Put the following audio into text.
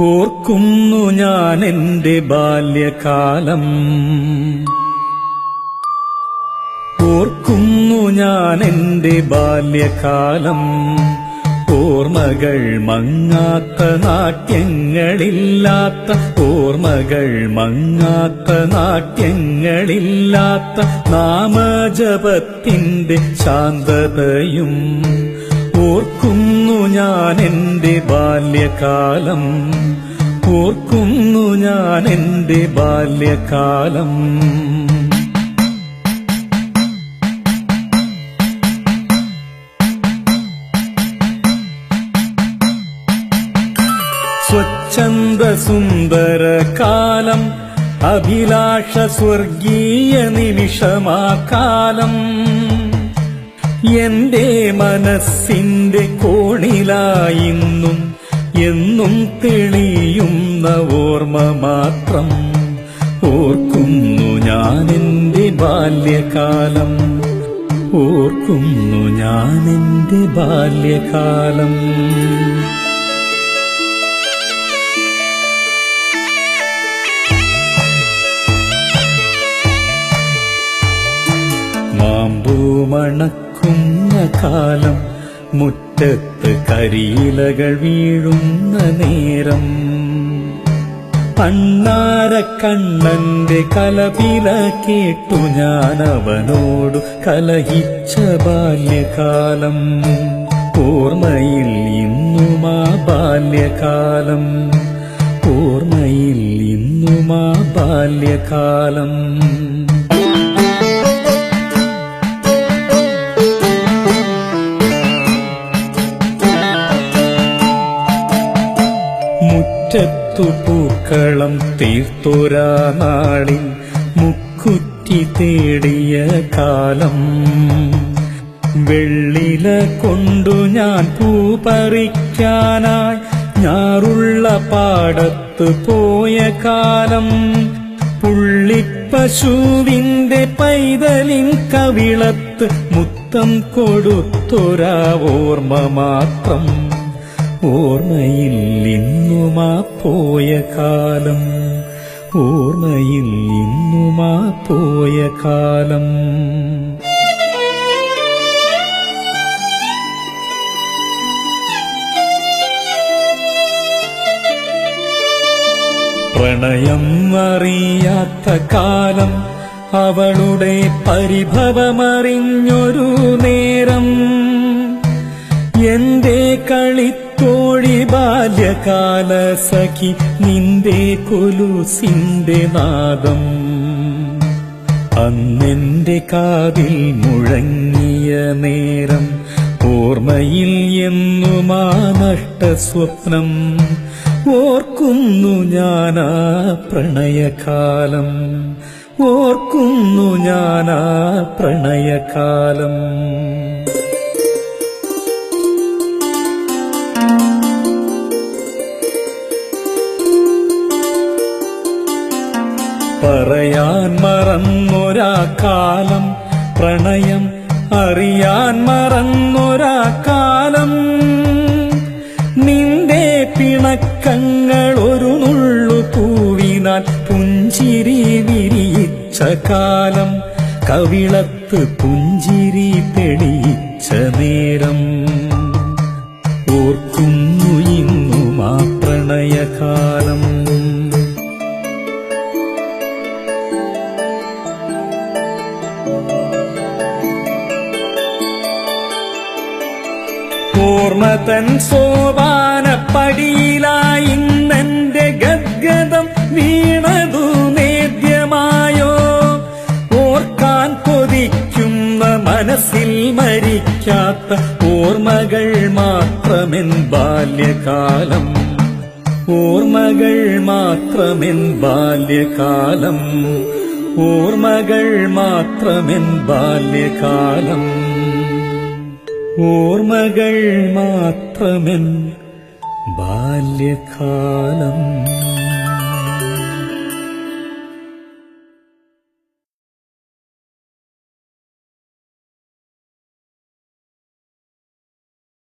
ഓർക്കുന്നു ഞാൻ എന്റെ ബാല്യകാലം. ഓർക്കുന്നു ഞാൻ എന്റെ ബാല്യകാലം. ഓർമ്മകൾ മങ്ങാത്ത നാട്യങ്ങളില്ലാത്ത ഓർമ്മകൾ മങ്ങാത്ത നാട്യങ്ങളില്ലാത്ത നാമജപത്തിന്റെ ശാന്തതയും ഓർക്കുന്നു ഞാൻ എന്റെ ബാല്യകാലം. ഓർക്കുന്നു ഞാൻ എന്റെ ബാല്യകാലം. സ്വച്ഛന്ദ സുന്ദര കാലം. അഭിലാഷ സ്വർഗീയ നിമിഷമാ കാലം. എന്റെ മനസ്സിന്റെ കോണിലായിന്നും എന്നും തെളിയുന്ന ഓർമ്മ മാത്രം ഓർക്കുന്നു ഞാൻ എന്റെ ബാല്യകാലം. ഓർക്കുന്നു ഞാൻ എന്റെ ബാല്യകാലം. മാമ്പൂമണക്കുന്ന കാലം മുറ്റത്ത് കരിയിലകൾ വീഴുന്ന നേരം പണ്ണാര കണ്ണന്റെ കലപില കേട്ടു ഞാൻ അവനോടു കലഹിച്ച ബാല്യകാലം. ഓർമ്മയിൽ ഇന്നുമാ ബാല്യകാലം. ഓർമ്മയിൽ ഇന്നുമാ ബാല്യകാലം. മുറ്റത്തു പൂക്കളം തീർത്തൊരാ നാളിൽ മുക്കുറ്റി തേടിയ കാലം. വെള്ളില കൊണ്ടു ഞാൻ പൂ പറിക്കാനായി ഞാറുള്ള പാടത്ത് പോയ കാലം. പുള്ളിപ്പശുവിന്റെ പൈതലിൻ കവിളത്ത് മുത്തം കൊടുത്തൊരാ ഓർമ്മ മാത്രം. ഓർമ്മയിൽ ഇന്നുമാ പോയ കാലം. ഓർമ്മയിൽ ഇന്നുമാ പോയ കാലം. പ്രണയം അറിയാത്ത കാലം അവളുടെ പരിഭവമറിഞ്ഞൊരു നേരം. എന്റെ കളിത്തോഴി ബാല്യകാല സഖി നിന്റെ കൊലുസിന്റെ നാദം. അന്നെന്റെ കാതിൽ മുഴങ്ങിയ നേരം ഓർമ്മയിൽ എന്നുമാ നഷ്ടസ്വപ്നം. ഓർക്കുന്നു ഞാനാ പ്രണയകാലം ഓർക്കുന്നു ഞാനാ പ്രണയകാലം. പറയാൻ മറന്നൊരാ കാലം പ്രണയം അറിയാൻ മറന്നൊരാ കാലം നിന്റെ പിണക്കങ്ങൾ ഒരു നുള്ളു പൂവിനാൽ പുഞ്ചിരി വിരിയിച്ച കാലം കവിളത്ത് പുഞ്ചിരി തെളിയിച്ച നേരം. ഓർമ്മതൻ സോപാനപ്പടിയിലായി ഇന്നെന്റെ ഗദ്ഗതം വീണതു നേദ്യമായോ? ഓർക്കാൻ കൊതിക്കുന്ന മനസ്സിൽ മരിക്കാത്ത ഓർമ്മകൾ മാത്രമെൻ ബാല്യകാലം. ഓർമ്മകൾ മാത്രമെൻ ബാല്യകാലം. ഓർമ്മകൾ മാത്രമെൻ ബാല്യകാലം. ഓർമ്മകൾ മാത്രമെൻ ബാല്യകാലം.